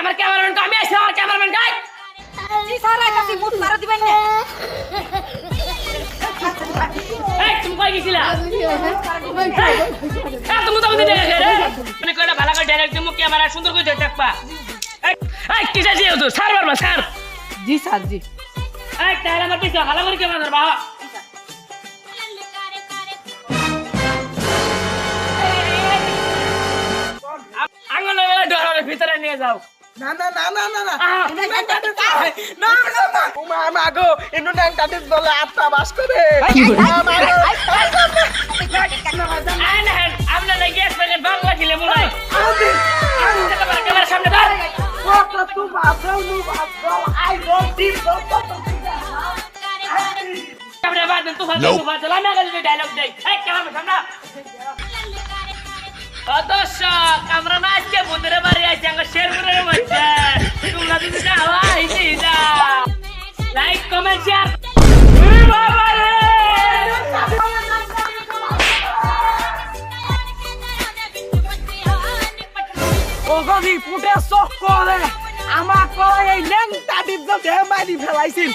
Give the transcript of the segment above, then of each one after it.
আমার ক্যামেরাম্যান আমি আসছি আমার ক্যামেরাম্যান গাই জি স্যার কাছে মুখ মারা দিবেন না। এই তুমি কই গেছিলা? এই তুমি তো আমাদের দেখে রে তুমি কইটা ভালো করে ডাইরেক্ট দিমু ক্যামেরা সুন্দর করে দেখবা এই এই কি চাইছি তো? স্যার মারবা স্যার। জি স্যার জি। এই তাহলে আমার পিছা ভালো করে ক্যামেরা ধরবা ডরারে ভিতরে নিয়ে যাও। না না না না না না। না না না উমা মাগো ইনু নাং কাটিস বলে আত্মা বাস করে। না গ্যাস প্যাকেট বাংলা ছিলে মনে হয়। ক্যামেরার সামনে ধর। কত তু বাসল নু বাসল আই গো ডিপ গো ক্যামেরা বাদ তুফান তুফান চলা আমি আগে ডায়লগ দেই। এই ক্যামেরা সামনে। দর্শক আমরা না আজকে বাড়ি আছি আমরা করে মধ্যে তোমরা যদি যাও আইছি যা লাইক কমেন্ট শেয়ার বাবা রে ও গদি ফুটে দেহ মারি ফেলাইছিল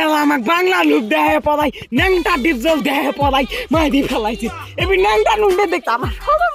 এলা আমাক বাংলা লুক দেহে পলাই ন্যাংটা ডিপ জল দেহে পলাই মারি ফেলাইছিল এবি ন্যাংটা নুনতে দেখতাম। আমার